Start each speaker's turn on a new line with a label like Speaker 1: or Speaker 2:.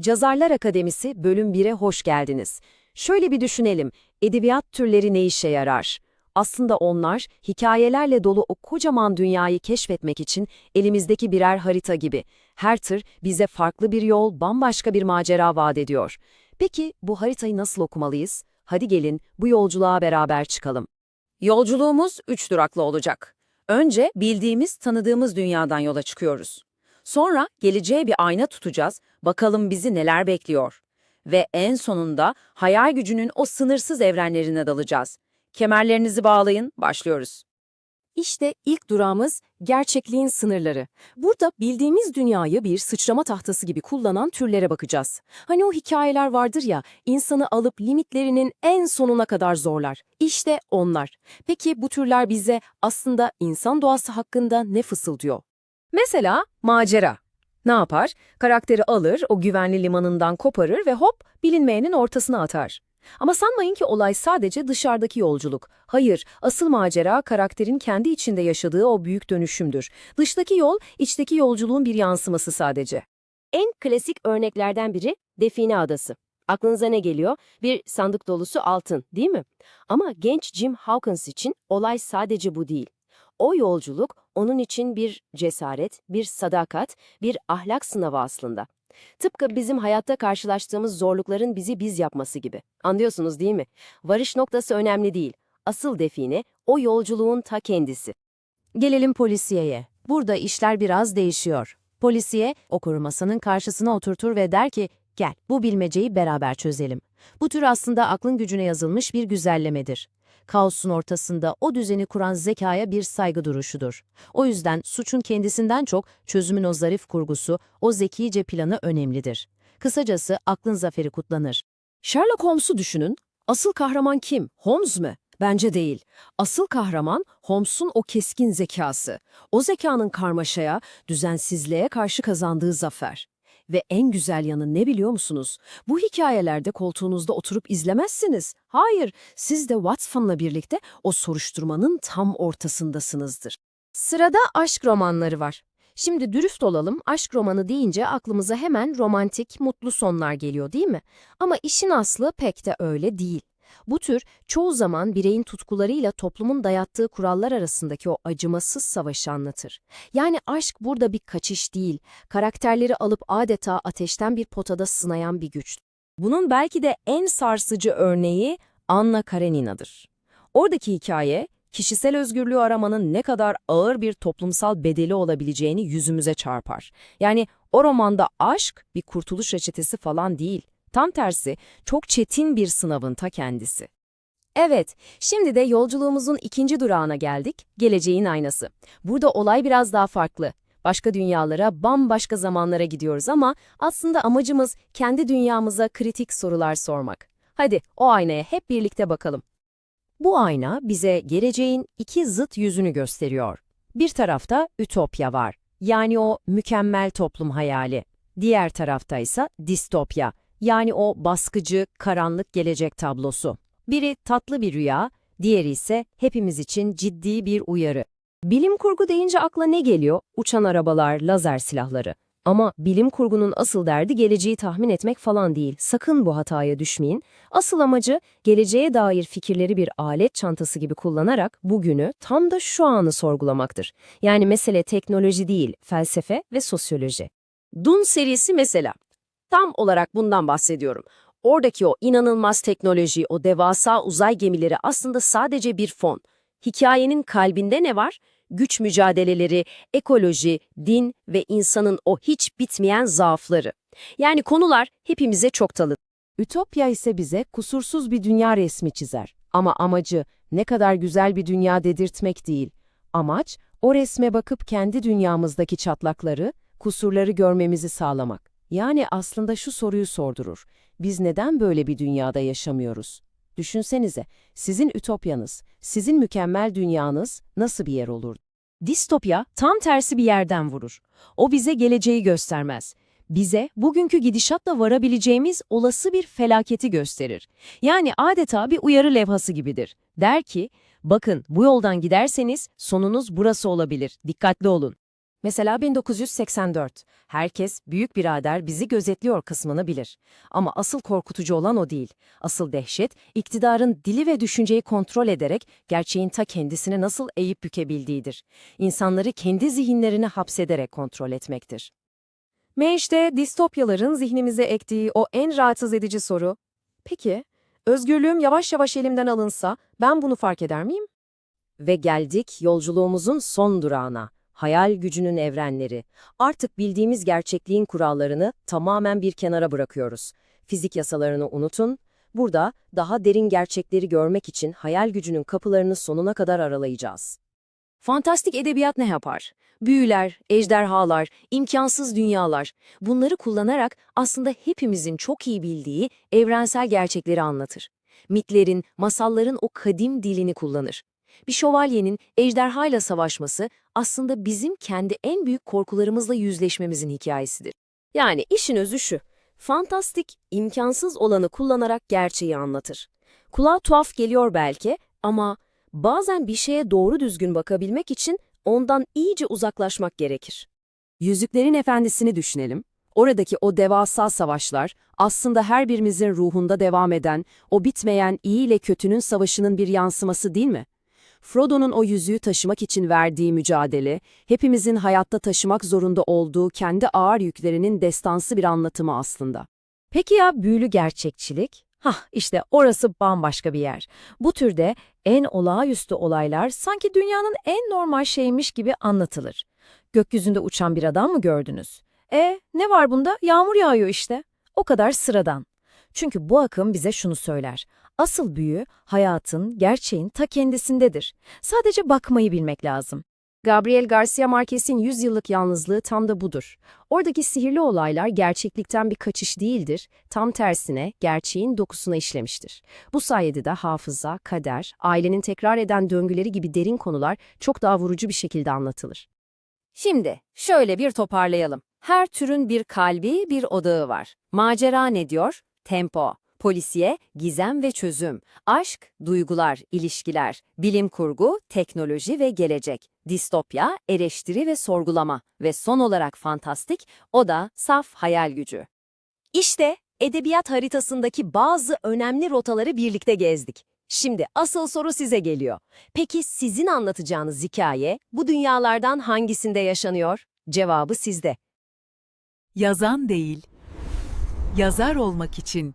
Speaker 1: Cazarlar Akademisi Bölüm 1'e hoş geldiniz. Şöyle bir düşünelim, edebiyat türleri ne işe yarar? Aslında onlar, hikayelerle dolu o kocaman dünyayı keşfetmek için elimizdeki birer harita gibi. Her tır bize farklı bir yol, bambaşka bir macera vaat ediyor. Peki bu haritayı nasıl okumalıyız? Hadi gelin bu yolculuğa beraber çıkalım.
Speaker 2: Yolculuğumuz üç duraklı olacak. Önce bildiğimiz, tanıdığımız dünyadan yola çıkıyoruz. Sonra geleceğe bir ayna tutacağız, bakalım bizi neler bekliyor. Ve en sonunda hayal gücünün o sınırsız evrenlerine dalacağız. Kemerlerinizi bağlayın, başlıyoruz.
Speaker 1: İşte ilk durağımız gerçekliğin sınırları. Burada bildiğimiz dünyayı bir sıçrama tahtası gibi kullanan türlere bakacağız. Hani o hikayeler vardır ya, insanı alıp limitlerinin en sonuna kadar zorlar. İşte onlar. Peki bu türler bize aslında insan doğası hakkında ne fısıldıyor? Mesela macera. Ne yapar? Karakteri alır, o güvenli limanından koparır ve hop bilinmeyenin ortasına atar. Ama sanmayın ki olay sadece dışarıdaki yolculuk. Hayır, asıl macera karakterin kendi içinde yaşadığı o büyük dönüşümdür. Dıştaki yol, içteki yolculuğun bir yansıması sadece.
Speaker 3: En klasik örneklerden biri Define Adası. Aklınıza ne geliyor? Bir sandık dolusu altın, değil mi? Ama genç Jim Hawkins için olay sadece bu değil. O yolculuk onun için bir cesaret, bir sadakat, bir ahlak sınavı aslında. Tıpkı bizim hayatta karşılaştığımız zorlukların bizi biz yapması gibi. Anlıyorsunuz değil mi? Varış noktası önemli değil. Asıl define o yolculuğun ta kendisi.
Speaker 1: Gelelim polisiyeye. Burada işler biraz değişiyor. Polisiye, okur masanın karşısına oturtur ve der ki, gel bu bilmeceyi beraber çözelim. Bu tür aslında aklın gücüne yazılmış bir güzellemedir. Kaosun ortasında o düzeni kuran zekaya bir saygı duruşudur. O yüzden suçun kendisinden çok çözümün o zarif kurgusu, o zekice planı önemlidir. Kısacası aklın zaferi kutlanır. Sherlock Holmes'u düşünün. Asıl kahraman kim? Holmes mu? Bence değil. Asıl kahraman Holmes'un o keskin zekası. O zekanın karmaşaya, düzensizliğe karşı kazandığı zafer. Ve en güzel yanı ne biliyor musunuz? Bu hikayelerde koltuğunuzda oturup izlemezsiniz. Hayır, siz de Watson'la birlikte o soruşturmanın tam ortasındasınızdır. Sırada aşk romanları var. Şimdi dürüst olalım, aşk romanı deyince aklımıza hemen romantik, mutlu sonlar geliyor değil mi? Ama işin aslı pek de öyle değil. Bu tür çoğu zaman bireyin tutkularıyla toplumun dayattığı kurallar arasındaki o acımasız savaşı anlatır. Yani aşk burada bir kaçış değil, karakterleri alıp adeta ateşten bir potada sınayan bir güç. Bunun belki de en sarsıcı örneği Anna Karenina'dır. Oradaki hikaye, kişisel özgürlüğü aramanın ne kadar ağır bir toplumsal bedeli olabileceğini yüzümüze çarpar. Yani o romanda aşk bir kurtuluş reçetesi falan değil. Tam tersi, çok çetin bir sınavın ta kendisi. Evet, şimdi de yolculuğumuzun ikinci durağına geldik, geleceğin aynası. Burada olay biraz daha farklı. Başka dünyalara, bambaşka zamanlara gidiyoruz ama aslında amacımız kendi dünyamıza kritik sorular sormak. Hadi o aynaya hep birlikte bakalım. Bu ayna bize geleceğin iki zıt yüzünü gösteriyor. Bir tarafta ütopya var, yani o mükemmel toplum hayali. Diğer tarafta ise distopya, yani o baskıcı, karanlık gelecek tablosu. Biri tatlı bir rüya, diğeri ise hepimiz için ciddi bir uyarı. Bilim kurgu deyince akla ne geliyor? Uçan arabalar, lazer silahları. Ama bilim kurgunun asıl derdi geleceği tahmin etmek falan değil. Sakın bu hataya düşmeyin. Asıl amacı geleceğe dair fikirleri bir alet çantası gibi kullanarak bugünü tam da şu anı sorgulamaktır. Yani mesele teknoloji değil, felsefe ve sosyoloji. Dune serisi mesela. Tam olarak bundan bahsediyorum. Oradaki o inanılmaz teknoloji, o devasa uzay gemileri aslında sadece bir fon. Hikayenin kalbinde ne var? Güç mücadeleleri, ekoloji, din ve insanın o hiç bitmeyen zaafları. Yani konular hepimize çok tanıdık. Ütopya ise bize kusursuz bir dünya resmi çizer. Ama amacı ne kadar güzel bir dünya dedirtmek değil. Amaç o resme bakıp kendi dünyamızdaki çatlakları, kusurları görmemizi sağlamak. Yani aslında şu soruyu sordurur. Biz neden böyle bir dünyada yaşamıyoruz? Düşünsenize, sizin ütopyanız, sizin mükemmel dünyanız nasıl bir yer olur? Distopya tam tersi bir yerden vurur. O bize geleceği göstermez. Bize bugünkü gidişatla varabileceğimiz olası bir felaketi gösterir. Yani adeta bir uyarı levhası gibidir. Der ki, bakın bu yoldan giderseniz sonunuz burası olabilir, dikkatli olun. Mesela 1984. Herkes büyük birader bizi gözetliyor kısmını bilir. Ama asıl korkutucu olan o değil. Asıl dehşet, iktidarın dili ve düşünceyi kontrol ederek gerçeğin ta kendisine nasıl eğip bükebildiğidir. İnsanları kendi zihinlerine hapsederek kontrol etmektir.
Speaker 4: Ve işte distopyaların zihnimize ektiği o en rahatsız edici soru. Peki, özgürlüğüm yavaş yavaş elimden alınsa ben bunu fark eder miyim?
Speaker 1: Ve geldik yolculuğumuzun son durağına. Hayal gücünün evrenleri. Artık bildiğimiz gerçekliğin kurallarını tamamen bir kenara bırakıyoruz. Fizik yasalarını unutun. Burada daha derin gerçekleri görmek için hayal gücünün kapılarını sonuna kadar aralayacağız. Fantastik edebiyat ne yapar? Büyüler, ejderhalar, imkansız dünyalar. Bunları kullanarak aslında hepimizin çok iyi bildiği evrensel gerçekleri anlatır. Mitlerin, masalların o kadim dilini kullanır. Bir şövalyenin ejderhayla savaşması aslında bizim kendi en büyük korkularımızla yüzleşmemizin hikayesidir.
Speaker 3: Yani işin özü şu. Fantastik, imkansız olanı kullanarak gerçeği anlatır. Kulağa tuhaf geliyor belki ama bazen bir şeye doğru düzgün bakabilmek için ondan iyice uzaklaşmak gerekir.
Speaker 1: Yüzüklerin Efendisi'ni düşünelim. Oradaki o devasa savaşlar aslında her birimizin ruhunda devam eden, o bitmeyen iyi ile kötünün savaşının bir yansıması değil mi? Frodo'nun o yüzüğü taşımak için verdiği mücadele, hepimizin hayatta taşımak zorunda olduğu kendi ağır yüklerinin destansı bir anlatımı aslında.
Speaker 4: Peki ya büyülü gerçekçilik? Hah işte orası bambaşka bir yer. Bu türde en olağanüstü olaylar sanki dünyanın en normal şeymiş gibi anlatılır. Gökyüzünde uçan bir adam mı gördünüz? E ne var bunda? Yağmur yağıyor işte. O kadar sıradan. Çünkü bu akım bize şunu söyler. Asıl büyü hayatın, gerçeğin ta kendisindedir. Sadece bakmayı bilmek lazım.
Speaker 1: Gabriel Garcia Marquez'in 100 yıllık yalnızlığı tam da budur. Oradaki sihirli olaylar gerçeklikten bir kaçış değildir, tam tersine gerçeğin dokusuna işlemiştir. Bu sayede de hafıza, kader, ailenin tekrar eden döngüleri gibi derin konular çok daha vurucu bir şekilde anlatılır. Şimdi şöyle bir toparlayalım. Her türün bir kalbi, bir odağı var. Macera ne diyor? Tempo. Polisiye, gizem ve çözüm. Aşk, duygular, ilişkiler. Bilim kurgu, teknoloji ve gelecek. Distopya, eleştiri ve sorgulama. Ve son olarak fantastik, o da saf hayal gücü. İşte edebiyat haritasındaki bazı önemli rotaları birlikte gezdik. Şimdi asıl soru size geliyor. Peki sizin anlatacağınız hikaye bu dünyalardan hangisinde yaşanıyor? Cevabı sizde.
Speaker 5: Yazan değil, yazar olmak için